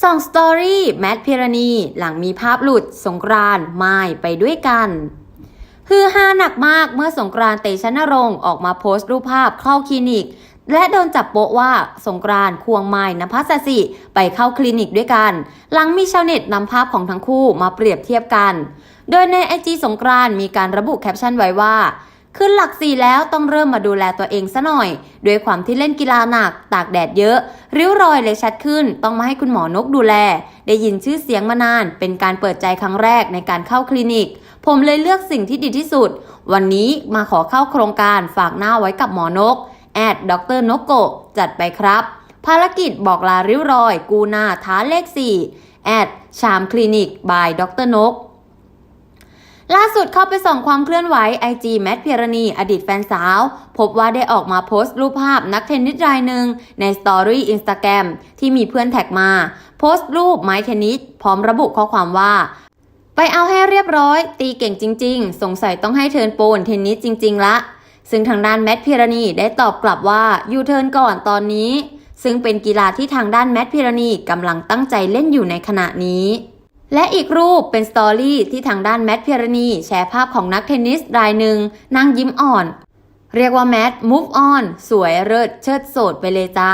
ส่องสตอรี่แมทพิรณีหลังมีภาพหลุดสงกรานไม่ไปด้วยกันฮือฮาหนักมากเมื่อสงกรานเตชะนรงค์ออกมาโพสต์รูปภาพเข้าคลินิก และโดนจับโปะว่าสงกรานควงไม้นภัสสิ ไปเข้าคลินิกด้วยกัน หลังมีชาวเน็ตนำภาพของทั้งคู่มาเปรียบเทียบกัน โดยในไอจีสงกรานมีการระบุแคปชั่นไว้ว่า ขึ้นหลักสี่แล้วต้องเริ่มมาดูแลตัวเองซะหน่อย ด้วยความที่เล่นกีฬาหนัก ตากแดดเยอะ ริ้วรอยเลยชัดขึ้น ต้องมาให้คุณหมอนกดูแล ได้ยินชื่อเสียงมานาน เป็นการเปิดใจครั้งแรกในการเข้าคลินิก ผมเลยเลือกสิ่งที่ดีที่สุด วันนี้มาขอเข้าโครงการฝากหน้าไว้กับหมอนกแอดด็อกเตอร์นกโกจัดไปครับ ภารกิจบอกลาริ้วรอย กูหน้าท้าเลข4แอดชามคลินิกบายด็อกเตอร์นก ล่าสุดเข้าไปส่องความเคลื่อนไหว IG แมทเพียรณีอดีตแฟนสาว พบว่าได้ออกมาโพสต์รูปภาพนักเทนนิสรายหนึ่งในสตอรี่อินสตาแกรมที่มีเพื่อนแท็กมา โพสต์รูปไม้เทนนิสพร้อมระบุข้อความว่า ไปเอาให้เรียบร้อย ตีเก่งจริง ๆ สงสัยต้องให้เทิร์นโปนเทนนิสจริง ๆ ละ ซึ่งทางด้านแมทพิรณีได้ตอบกลับว่ายูเทิร์นก่อนตอนนี้ ซึ่งเป็นกีฬาที่ทางด้านแมทพิรณีกำลังตั้งใจเล่นอยู่ในขณะนี้ และอีกรูปเป็นสตอรี่ที่ทางด้านแมทพิรณี แชร์ภาพของนักเทนนิสรายหนึ่งนั่งยิ้มอ่อน เรียกว่าแมท move on สวยเลิศเชิดโสดไปเลยจ้า